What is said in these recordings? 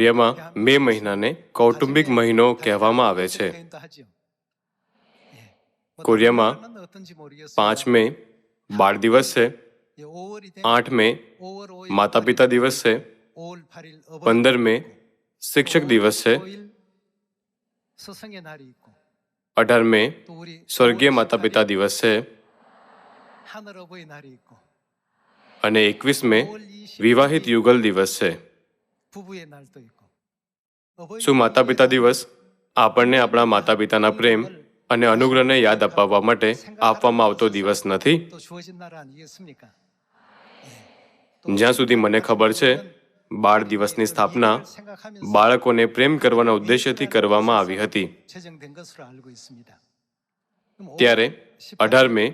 કોરિયામાં મે મહિનાને કૌટુંબિક મહિનો કહેવામાં આવે છે. કોરિયામાં પાંચ મે બાળ દિવસ છે, આઠ મે માતા પિતા દિવસ છે, પંદર મે શિક્ષક દિવસ છે, અઢાર મે સ્વર્ગીય માતા પિતા દિવસ છે અને એકવીસ મે વિવાહિત યુગલ દિવસ છે. શું માતા પિતા દિવસ આપણને આપણા માતા પિતાના પ્રેમ અને અનુગ્રહને યાદ અપાવવા માટે આપવામાં આવતો દિવસ નથી? જ્યાં સુધી મને ખબર છે બાળ દિવસની સ્થાપના બાળકોને પ્રેમ કરવાના ઉદ્દેશ્યથી કરવામાં આવી હતી. ત્યારે અઢાર મે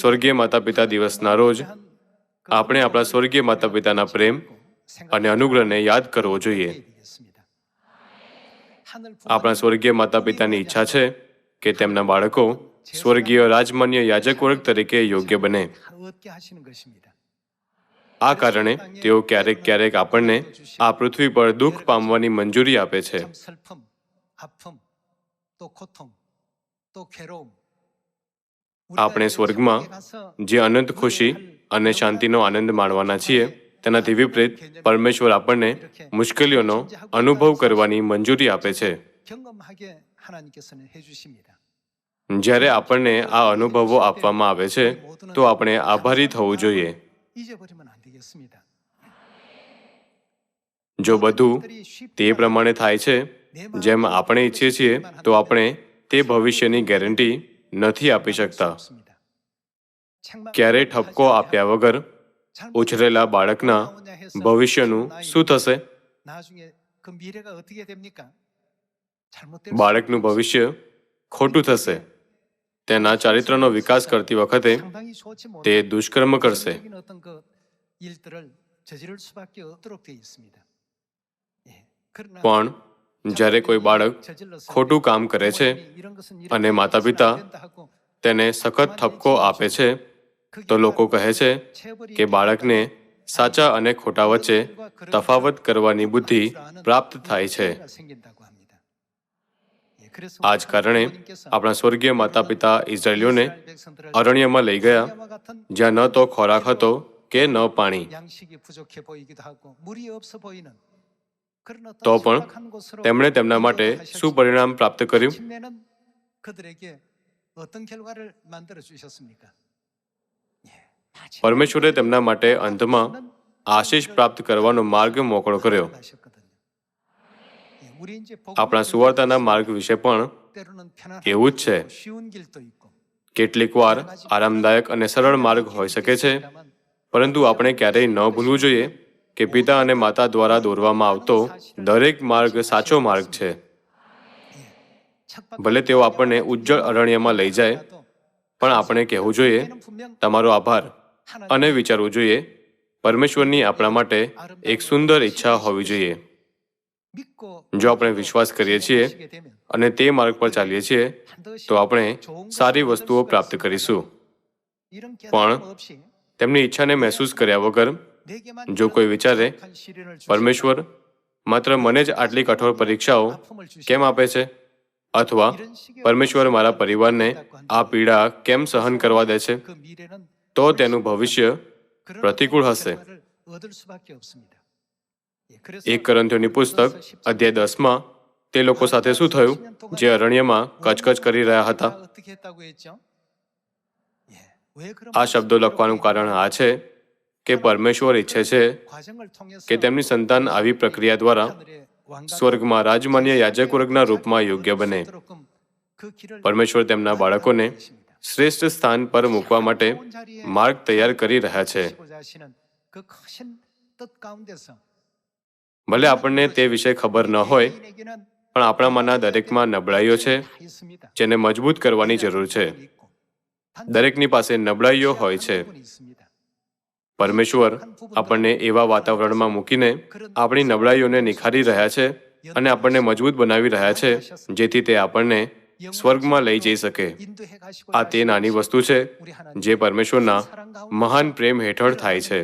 સ્વર્ગીય માતા પિતા દિવસના રોજ આપણે આપણા સ્વર્ગીય માતા પિતાના પ્રેમ અને અનુગ્રહને યાદ કરવો જોઈએ આપણા સ્વર્ગીય માતા પિતાની ઈચ્છા છે કે તેમના બાળકો સ્વર્ગીય રાજમાન્ય યાજક વર્ગ તરીકે યોગ્ય બને આ કારણે તેઓ ક્યારેક ક્યારેક આપણને આ પૃથ્વી પર દુઃખ પામવાની મંજૂરી આપે છે આપણે સ્વર્ગમાં જે અનંત ખુશી અને શાંતિનો આનંદ માણવાના છીએ તેનાથી વિપરીત પરમેશ્વર આપણને મુશ્કેલીઓનો અનુભવ કરવાની મંજૂરી આપે છે. જ્યારે આપણને આ અનુભવો આપવામાં આવે છે તો આપણે આભારી થવું જોઈએ. જો બધું તે પ્રમાણે થાય છે જેમ આપણે ઈચ્છીએ છીએ તો આપણે તે ભવિષ્યની ગેરંટી નથી આપી શકતા. ક્યારે ઠપકો આપ્યા વગર ઉછરેલા બાળકના ભવિષ્યનું શું થશે? બાળકનું ભવિષ્ય ખોટું થશે. તેના ચારિત્રનો વિકાસ કરતી વખતે તે દુષ્કર્મ કરશે. પણ જ્યારે કોઈ બાળક ખોટું કામ કરે છે અને માતા પિતા તેને સખત ઠપકો આપે છે તો લોકો કહે છે કે બાળકને સાચા અને ખોટા વચ્ચે તફાવત કરવાની બુદ્ધિ પ્રાપ્ત થાય છે. આ જ કારણે આપણા સ્વર્ગીય માતા પિતા ઇઝરાયલીઓને અરણ્યમાં લઈ ગયા જ્યાં ન તો ખોરાક હતો કે ન પાણી. તો પણ તેમણે તેમના માટે શું પરિણામ પ્રાપ્ત કર્યું? પરમેશ્વરે તેમના માટે અંતમાં આશીષ પ્રાપ્ત કરવાનો માર્ગ મોકળો કર્યો. આપણા સુવાર્તાના માર્ગ વિશે પણ એવું જ છે. કેટલીક વાર આરામદાયક અને સરળ માર્ગ હોઈ શકે છે, પરંતુ આપણે ક્યારેય ન ભૂલવું જોઈએ કે પિતા અને માતા દ્વારા દોરવામાં આવતો દરેક માર્ગ સાચો માર્ગ છે. ભલે તેઓ આપણને ઉજ્જળ અરણ્યમાં લઈ જાય, પણ આપણે કહેવું જોઈએ, તમારો આભાર. અને વિચારવું જોઈએ પરમેશ્વરની આપણા માટે એક સુંદર ઈચ્છા હોવી જોઈએ. જો આપણે વિશ્વાસ કરીએ છીએ અને તે માર્ગ પર ચાલીએ છીએ તો આપણે સારી વસ્તુઓ પ્રાપ્ત કરીશું. પણ તેમની ઈચ્છાને મહેસૂસ કર્યા વગર જો કોઈ વિચારે પરમેશ્વર માત્ર મને જ આટલી કઠોર પરીક્ષાઓ કેમ આપે છે? અથવા પરમેશ્વર મારા પરિવારને આ પીડા કેમ સહન કરવા દે છે? તો તેનું ભવિષ્ય પ્રતિકૂળ હશે. એક કરંથીઓની પુસ્તક, અધ્યાય દસમાં, તે લોકો સાથે શું થયું? જે અરણ્યમાં કચકચ કરી રહ્યા હતા. આ શબ્દો લખવાનું કારણ આ છે કે પરમેશ્વર ઈચ્છે છે કે તેમની સંતાન આવી પ્રક્રિયા દ્વારા સ્વર્ગમાં રાજમાન્ય યાજક વર્ગના રૂપમાં યોગ્ય બને. પરમેશ્વર તેમના બાળકોને શ્રેષ્ઠ સ્થાન પર મૂકવા માટે માર્ગ તૈયાર કરી રહ્યા છે. ભલે આપણને તે વિશે ખબર ન હોય, પણ આપણામાંના દરેકમાં નબળાઈઓ છે, જેને મજબૂત કરવાની જરૂર છે. દરેકની પાસે નબળાઈઓ હોય છે. પરમેશ્વર આપણને એવા વાતાવરણમાં મૂકીને આપણી નબળાઈઓને નિખારી રહ્યા છે અને આપણને મજબૂત બનાવી રહ્યા છે, જેથી તે આપણને સ્વર્ગમાં લઈ જઈ શકે. આ તે નાની વસ્તુ છે, જે પરમેશ્વરના મહાન પ્રેમ હેઠળ થાય છે.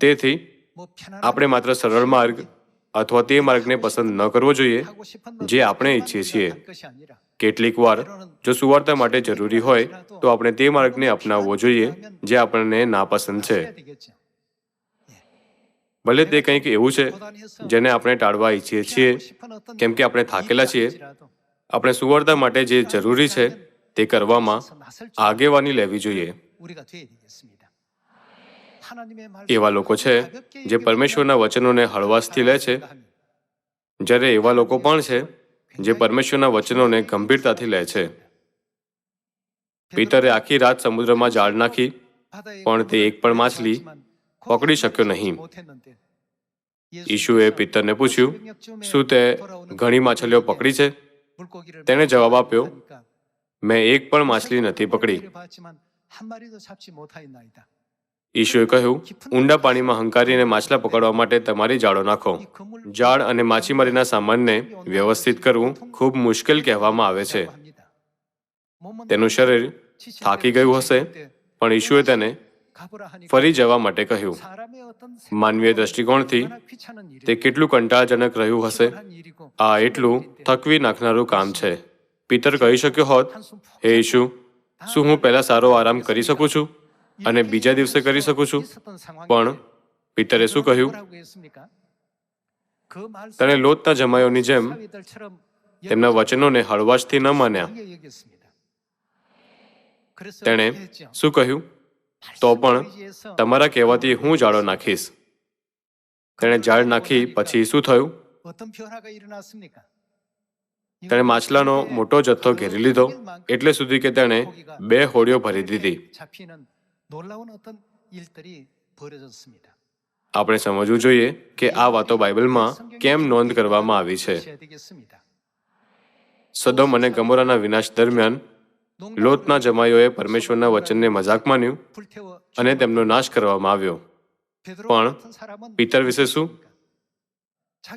તેથી આપણે માત્ર સરળ માર્ગ અથવા તે માર્ગને પસંદ ન કરવો જોઈએ, જે આપણે ઈચ્છીએ છીએ. કેટલીક વાર જો સુવાર્તા માટે જરૂરી હોય, તો આપણે તે માર્ગને અપનાવવો જોઈએ, જે આપણને નાપસંદ છે. ભલે તે કંઈક એવું છે જેને આપણે ટાળવા ઈચ્છીએ છીએ, કેમ કે આપણે થાકેલા છીએ. આપણે સુવર્ધા માટે જે જરૂરી છે તે કરવામાં આગેવાની લેવી જોઈએ. એવા લોકો છે જે પરમેશ્વરના વચનોને હળવાશથી લે છે. જ્યારે એવા લોકો પણ છે જે પરમેશ્વરના વચનોને ગંભીરતાથી લે છે. પિતરે આખી રાત સમુદ્રમાં જાળ નાખી, પણ તે એક પણ માછલી પકડી શક્યો નહીં. ઈશુએ પિત્તરને પૂછ્યું, શું તે ઘણી માછલીઓ પકડી છે? તેણે જવાબ આપ્યો, મેં એક પણ માછલી નથી પકડી. ઈશુએ કહ્યું, ઊંડા પાણીમાં હંકારીને માછલા પકડવા માટે તમારી જાળો નાખો. જાળ અને માછીમારીના સામાનને વ્યવસ્થિત કરવું ખૂબ મુશ્કેલ કહેવામાં આવે છે. તેનું શરીર થાકી ગયું હશે, પણ ઈશુએ તેને ફરી જવા માટે કહ્યું. માનવીય દ્રષ્ટિકોણથી તે કેટલું કંટાળાજનક રહ્યું હશે? આ એટલું થકવી નાખનારું કામ છે. પિતર કહી શક્યો હોત હે ઈશુ શું હું પહેલાં સારો આરામ કરી શકું છું? અને બીજા દિવસે કરી શકું છું? પણ પિતરે શું કહ્યું? તેણે લોતના જમાયોની જેમ તેમના વચનોને હળવાશથી ન માન્યા. તેણે શું કહ્યું? તો પણ તમારા કહેવાથી હું જાળો નાખીશ. તેણે જાળ નાખી, પછી શું થયું? તેણે માછલાનો મોટો જથ્થો ઘેરી લીધો, એટલે સુધી કે તેણે બે હોડીઓ ભરી દીધી. આપણે સમજવું જોઈએ કે આ વાતો બાઇબલમાં કેમ નોંધ કરવામાં આવી છે. સદોમ અને ગમોરાના વિનાશ દરમિયાન લોતના જમાઈઓએ પરમેશ્વરના વચનને મજાક માન્યું અને તેમનો નાશ કરવામાં આવ્યો. પણ પિતર વિશે શું?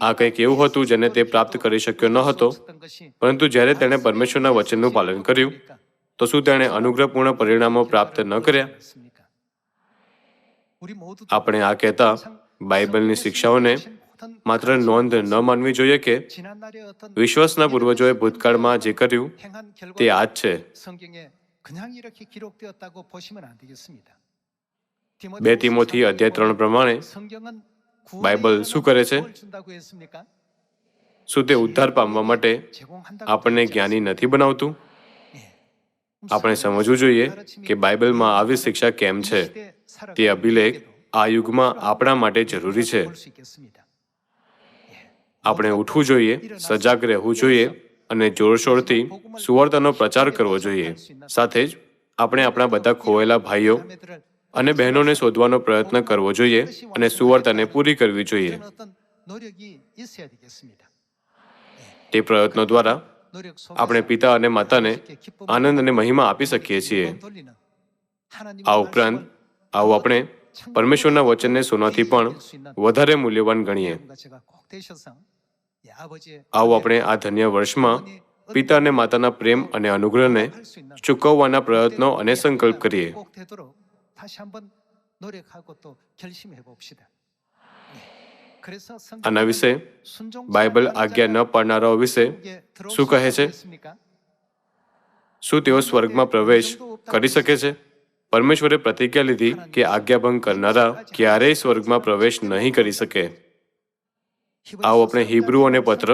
આ કંઈક એવું હતું જેને તે પ્રાપ્ત કરી શક્યો ન હતો. પરંતુ જ્યારે તેણે પરમેશ્વરના વચનનું પાલન કર્યું તો શું તેણે અનુગ્રહપૂર્ણ પરિણામો પ્રાપ્ત ન કર્યા? આપણે આ કહેતા બાઇબલની શિક્ષાઓને માત્ર નોંધ ન માનવી જોઈએ કે વિશ્વાસના પૂર્વજોએ ભૂતકાળમાં જે કર્યું તે આ જ છે બે તિમોથી અધ્યાય ત્રણ પ્રમાણે બાઇબલ શું કરે છે? શું તે ઉદ્ધાર પામવા માટે આપણને જ્ઞાની નથી બનાવતું? આપણે સમજવું જોઈએ કે બાઇબલમાં આવી શિક્ષા કેમ છે? તે અભિલેખ આ યુગમાં આપણા માટે જરૂરી છે. આપણે ઉઠવું જોઈએ, સજાગ રહેવું જોઈએ અને જોરશોરથી સુવાર્તાનો પ્રચાર કરવો જોઈએ. સાથે જ આપણે આપણા બધા ખોવાયેલા ભાઈઓ અને બહેનોને શોધવાનો પ્રયત્ન કરવો જોઈએ અને સુવર્તને પૂરી કરવી જોઈએ. તે પ્રયત્નો દ્વારા આપણે પિતા અને માતાને આનંદ અને મહિમા આપી શકીએ છીએ. આ ઉપરાંત આવું આપણે પરમેશ્વરના વચનને સોનાથી પણ વધારે મૂલ્યવાન ગણીએ. આવો આપણે આ ધન્ય વર્ષમાં પિતા અને માતાના પ્રેમ અને અનુગ્રહને ચૂકવવાના પ્રયત્નો અને સંકલ્પ કરીએ. આના વિશે બાઇબલ આજ્ઞા ન પાડનારાઓ વિશે શું કહે છે? શું તેઓ સ્વર્ગમાં પ્રવેશ કરી શકે છે? પરમેશ્વરે પ્રતિજ્ઞા લીધી કે આજ્ઞાભંગ કરનારા ક્યારેય સ્વર્ગમાં પ્રવેશ નહીં કરી શકે. આવો આપણે હિબ્રુઓને પત્ર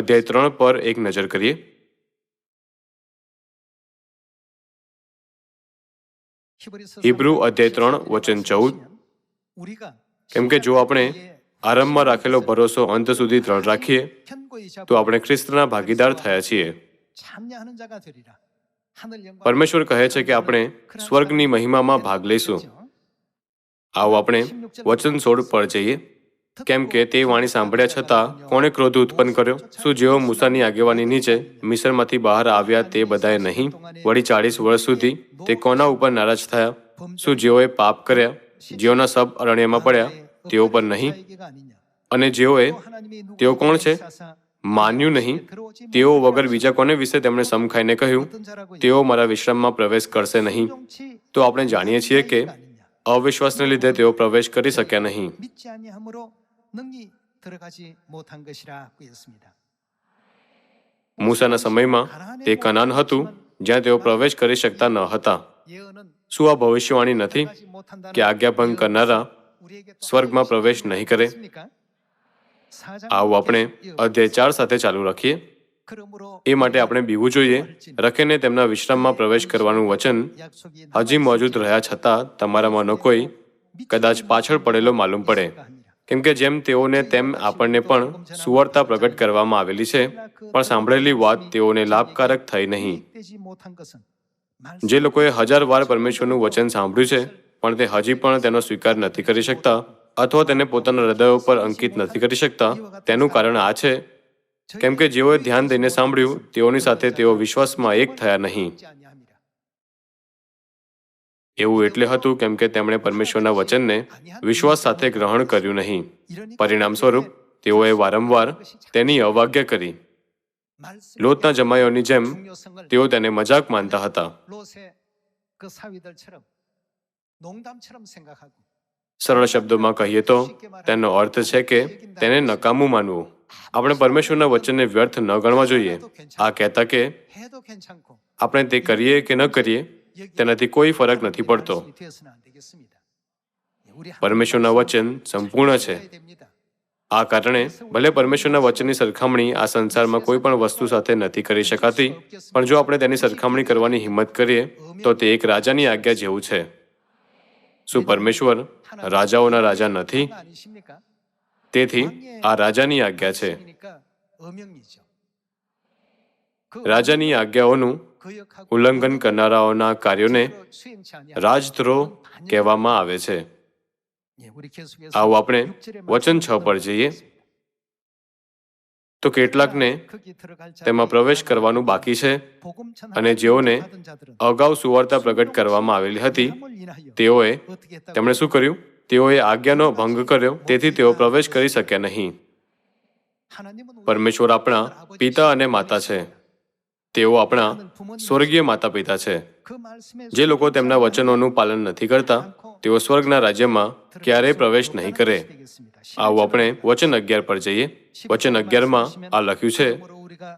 અધ્યાય ત્રણ પર એક નજર કરીએ. હિબ્રુ અધ્યાય ત્રણ વચન ચૌદ. કેમ કે જો આપણે આરંભમાં રાખેલો ભરોસો અંત સુધી દ્રઢ રાખીએ તો આપણે ખ્રિસ્તના ભાગીદાર થયા છીએ. પરમેશ્વર કહે છે કે આપણે સ્વર્ગની મહિમામાં ભાગ લઈશું. આવો આપણે વચન સોળ પર જઈએ. કેમ કે તે વાણી સાંભળ્યા છતાં કોણે ક્રોધ ઉત્પન્ન કર્યો? શું જેઓ મૂસાની આગેવાની નીચે મિશ્રમાંથી બહાર આવ્યા તે બધાએ નહીં? વળી ચાળીસ વર્ષ સુધી તે કોના ઉપર નારાજ થયા? શું જેઓએ પાપ કર્યા? જેઓના સબ અરણ્યમાં પડ્યા, તેઓ પર નહીં? અને જેઓએ, તેઓ કોણ છે? માન્યું નહીં. તેઓ વગર બીજા કોને વિશે તેમણે સમખાઈને કહ્યું? તેઓ મારા વિશ્રામમાં પ્રવેશ કરશે નહીં. તો આપણે જાણીએ છીએ કે અવિશ્વાસને લીધે તેઓ પ્રવેશ કરી શક્યા નહીં. 능히 들어가지 못한 것이라고 했습니다. મૂસાના સમયમાં તે કનાન હતું જ્યાં તેઓ પ્રવેશ કરી શકતા ન હતા 예언은 શું આ ભવિષ્યવાણી નથી 들어가지 못한다는 કે આજ્ઞાભંગ કરનારા 우리에게 또 સ્વર્ગમાં પ્રવેશ નહીં કરે 있습니까? 사장 આવું આપણે અધ્યાય ચાર સાથે ચાલુ રાખીએ 그러므로 એ માટે આપણે બીવું જોઈએ રખેને તેમના વિશ્રામમાં પ્રવેશ કરવાનું વચન 약속이 હજી મોજૂદ રહ્યા છતાં તમારામાંનો કોઈ કદાચ પાછળ પડેલો માલુમ પડે કેમ કે જેમ તેઓને તેમ આપણને પણ સુવર્તા પ્રગટ કરવામાં આવેલી છે, પણ સાંભળેલી વાત તેઓને લાભકારક થઈ નહીં. જે લોકોએ હજાર વાર પરમેશ્વરનું વચન સાંભળ્યું છે, પણ તે હજી પણ તેનો સ્વીકાર નથી કરી શકતા, અથવા તેને પોતાના હૃદયો ઉપર અંકિત નથી કરી શકતા, તેનું કારણ આ છે. કેમ કે જેઓએ ધ્યાન દઈને સાંભળ્યું, તેઓની સાથે તેઓ વિશ્વાસમાં એક થયા નહીં. એવું એટલે હતું કેમ કે તેમણે પરમેશ્વરના વચનને વિશ્વાસ સાથે ગ્રહણ કર્યું નહીં. પરિણામ સ્વરૂપ તેઓએ વારંવાર તેની અવાગ્ય કરી. લોતના જમાયોની જેમ તેઓ તેને મજાક માનતા હતા. સરળ શબ્દોમાં કહીએ તો તેનો અર્થ છે કે તેને નકામું માનવું. આપણે પરમેશ્વરના વચનને વ્યર્થ ન ગણવા જોઈએ. આ કહેતા કે આપણે તે કરીએ કે ન કરીએ તેનાથી કોઈ ફરક નથી પડતો. પરમેશ્વરના વચન સંપૂર્ણ છે. આ કારણે ભલે પરમેશ્વરના વચનની સરખામણી આ સંસારમાં કોઈ પણ વસ્તુ સાથે નથી કરી શકાતી, પણ જો આપણે તેની સરખામણી કરવાની હિંમત કરીએ, તો તે એક રાજાની આજ્ઞા જેવું છે. શું પરમેશ્વર રાજાઓના રાજા નથી? તેથી આ રાજાની આજ્ઞા છે. રાજાની આજ્ઞાઓનું ઉલ્લંઘન કરનારાઓના કાર્યોને રાજદ્રોહ કહેવામાં આવે છે. આવું આપણે વચન છ પર જઈએ. તો કેટલાકને તેમાં પ્રવેશ કરવાનું બાકી છે અને જેઓને અગાઉ સુવાર્તા પ્રગટ કરવામાં આવેલી હતી, તેઓએ તેમણે શું કર્યું? તેઓએ આજ્ઞાનો ભંગ કર્યો, તેથી તેઓ પ્રવેશ કરી શક્યા નહીં. પરમેશ્વર આપણા પિતા અને માતા છે. તેઓ આપણા સ્વર્ગીય માતા પિતા છે. જે લોકો તેમના વચનોનું પાલન નથી કરતા, તેઓ સ્વર્ગના રાજ્યમાં ક્યારેય પ્રવેશ નહીં કરે. આવું આપણે વચન અગિયાર પર જઈએ. વચન અગિયારમાં આ લખ્યું છે,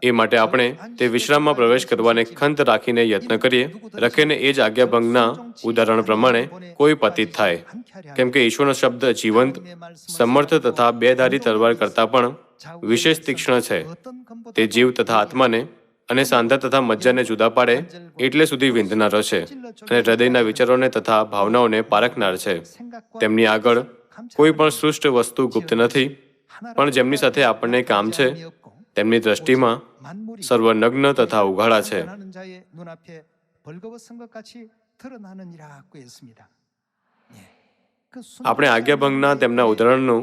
એ માટે આપણે તે વિશ્રામમાં પ્રવેશ કરવાને ખંત રાખીને યત્ન કરીએ, રખીને એ જ આજ્ઞાભંગના ઉદાહરણ પ્રમાણે કોઈ પતિત થાય. કેમ કે ઈશ્વરનો શબ્દ જીવંત, સમર્થ તથા બેધારી તલવાર કરતાં પણ વિશેષ તીક્ષ્ણ છે. તે જીવ તથા આત્માને અને સાંધા તથા મજ્જાને જુદા પાડે એટલે સુધી વિંધનાર છે. અને હૃદયના વિચારોને તથા ભાવનાઓને પારખનાર છે. તેમની આગળ કોઈ પણ સૃષ્ટ વસ્તુ ગુપ્ત નથી, પણ જેમની સાથે આપણને કામ છે, તેમની દ્રષ્ટિમાં સર્વનગ્ન તથા ઉઘાડા છે. આપણે આજ્ઞાભંગના તેમના ઉદાહરણનું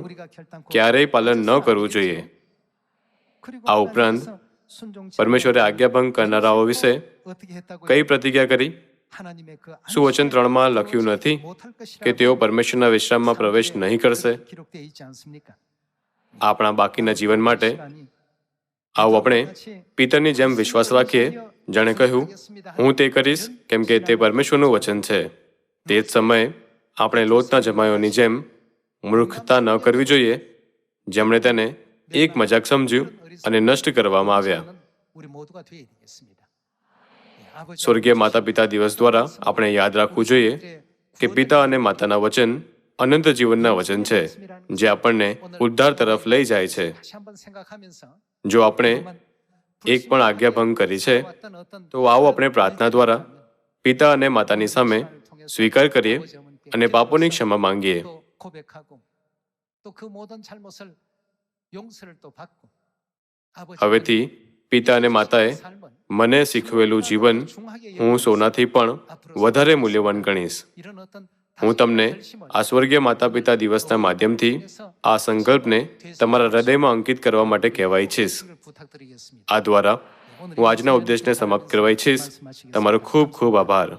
ક્યારેય પાલન ન કરવું જોઈએ. આ ઉપરાંત પરમેશ્વરે આજ્ઞાભંગ કરનારાઓ વિશે કઈ પ્રતિજ્ઞા કરી સુવચન ત્રણમાં લખ્યું નથી કે તેઓ પરમેશ્વરના વિશ્રામમાં પ્રવેશ નહીં કરશે આપણા બાકીના જીવન માટે આવું આપણે પિતરની જેમ વિશ્વાસ રાખીએ જેણે કહ્યું હું તે કરીશ કેમ કે તે પરમેશ્વરનું વચન છે તે જ સમયે આપણે લોતના જમાયોની જેમ મૂર્ખતા ન કરવી જોઈએ જેમણે તેને એક મજાક સમજ્યું અને નષ્ટ કરવામાં આવ્યા. સ્વર્ગીય માતા પિતા દિવસ દ્વારા આપણે યાદ રાખવું જોઈએ કે પિતા અને માતાના વચન અનંત જીવનના વચન છે, જે આપણને ઉદ્ધાર તરફ લઈ જાય છે. જો આપણે એક પણ આજ્ઞાભંગ કરી છે, તો આવો આપણે પ્રાર્થના દ્વારા પિતા અને માતાની સામે સ્વીકાર કરીએ અને પાપોની ક્ષમા માંગીએ. હવેથી પિતા અને માતાએ મને શીખવેલું જીવન હું સોનાથી પણ વધારે મૂલ્યવાન ગણીશ. હું તમને આ સ્વર્ગીય માતા પિતા દિવસના માધ્યમથી આ સંકલ્પને તમારા હૃદયમાં અંકિત કરવા માટે કહેવાય છીશ આ દ્વારા હું આજના ઉપદેશને સમાપ્ત કરવાય છીશ. તમારો ખૂબ ખૂબ આભાર.